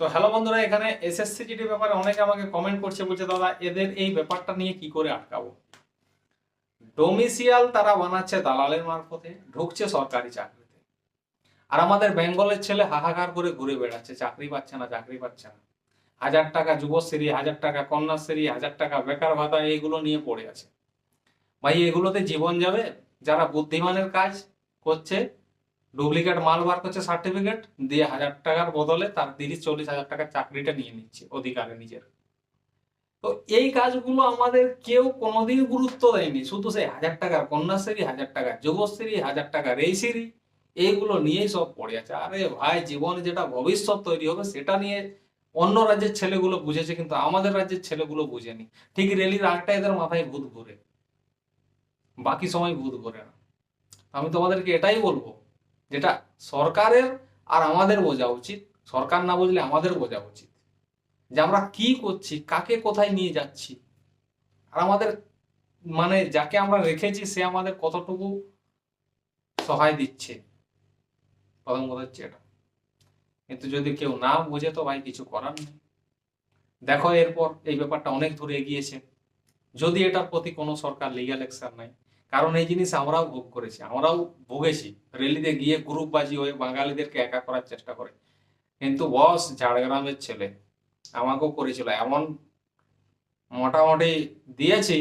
তো হ্যালো বন্ধুরা, এখানে এসএসসি জিডি ব্যাপারে অনেকে আমাকে কমেন্ট করছে, বলছে, দাদা, এদের এই ব্যাপারটা নিয়ে কি করে আটকাবো? ডোমিসিয়াল তারা বানাচ্ছে দালালের মারফতে, ঢুকছে সরকারি চাকরিতে। আর আমাদের বেঙ্গলের ছেলে হাহাকার করে ঘুরে বেড়াচ্ছে, চাকরি পাচ্ছে না, চাকরি পাচ্ছে না। হাজার টাকা যুবশ্রী, হাজার টাকা কন্যাশ্রী, হাজার টাকা বেকার ভাতা, এইগুলো নিয়ে পড়ে আছে। ভাই, এগুলোতে জীবন যাবে, যারা বুদ্ধিমানের কাজ করছে ডুপ্লিকেট মাল বার করছে সার্টিফিকেট, দিয়ে হাজার টাকার বদলে তার তিরিশ, চল্লিশ হাজার টাকার চাকরিটা নিয়ে নিচ্ছে অধিকারে নিজের। তো এই কাজগুলো আমাদের কেউ কোনোদিন গুরুত্ব দেয়নি, শুধু সেই হাজার টাকার কন্যাশ্রী, হাজার টাকার যুবশ্রী, হাজার টাকার রেইসিরি এইগুলো নিয়েই সব পড়ে আছে। আরে ভাই, জীবনে যেটা ভবিষ্যৎ তৈরি হবে সেটা নিয়ে অন্য রাজ্যের ছেলেগুলো বুঝেছে, কিন্তু আমাদের রাজ্যের ছেলেগুলো বুঝেনি। ঠিক রেলির আগটা এদের মাথায় ভূত ঘুরে। বাকি সময় ভূত ঘুরে না। আমি তোমাদেরকে এটাই বলব যেটা সরকারের আর আমাদের বোঝা উচিত, সরকার না বুঝলে আমাদের বোঝা উচিত যে আমরা কি করছি, কাকে কোথায় নিয়ে যাচ্ছি। আর আমাদের মানে যাকে আমরা রেখেছি সে আমাদের কতটুকু সহায় দিচ্ছে, প্রথম কথা হচ্ছে এটা। কিন্তু যদি কেউ না বোঝে তো ভাই কিছু করার নেই। দেখো এরপর এই ব্যাপারটা অনেক দূর এগিয়েছে। যদি এটার প্রতি কোনো সরকার লিগ্যাল অ্যাকশন নাই কারণ এই জিনিস আমরাও ভোগ করেছি, আমরাও ভুগেছি। রেলিতে গিয়ে গ্রুপবাজি হয়ে বাঙালিদেরকে একা করার চেষ্টা করে। কিন্তু বস ঝাড়গ্রামের ছেলে আমাকেও করেছিল। এমন মোটামুটি দিয়েছি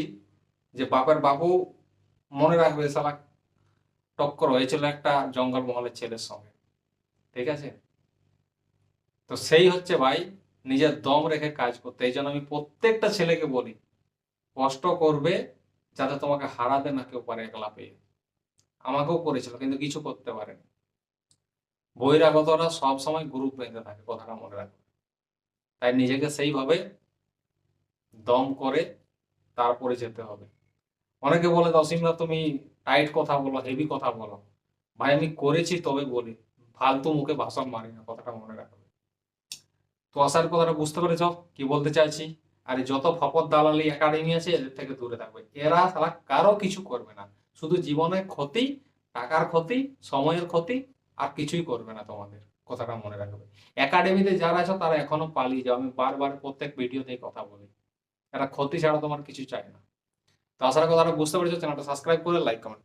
যে বাপের বাবু মনে রাখবে সালা টক্কর হয়েছিল একটা জঙ্গলমহলের ছেলের সঙ্গে। ঠিক আছে? তো সেই হচ্ছে ভাই, নিজের দম রেখে কাজ করতে। এই জন্য আমি প্রত্যেকটা ছেলেকে বলি, কষ্ট করবে যাতে তোমাকে হারাতে না কেউ পারে একলা পেয়ে। আমাকেও করেছিল, কিন্তু কিছু করতে পারেনি। বহিরাগতরা সব সময় গ্রুপ বেঁধে থাকে, কথাটা মনে রাখবে তাই নিজেকে সেইভাবে দম করে তারপরে যেতে হবে। অনেকে বলে অসীমরা তুমি টাইট কথা বলো হেভি কথা বলো। ভাই, আমি করেছি, তবে বলি। ফালতু মুখে ভাষণ মারি না, কথাটা মনে রাখবে তো আসার কথাটা বুঝতে পেরেছ। কি বলতে চাইছি? আর যত ফপর দালালি একাডেমি আছে, এদের থেকে দূরে থাকবে। এরা সারা কারও কিছু করবে না। শুধু জীবনের ক্ষতি, টাকার ক্ষতি, সময়ের ক্ষতি, আর কিছুই করবে না তোমাদের, কথাটা মনে রাখবে। একাডেমিতে যারা আছো, তারা এখনও পালিয়ে যাও। আমি বারবার প্রত্যেক ভিডিওতে কথা বলি। এরা ক্ষতি ছাড়া তোমার কিছু চাই না। তো আসার কথাটা বুঝতে পেরেছ। চ্যানেলটা সাবস্ক্রাইব করে লাইক কমেন্ট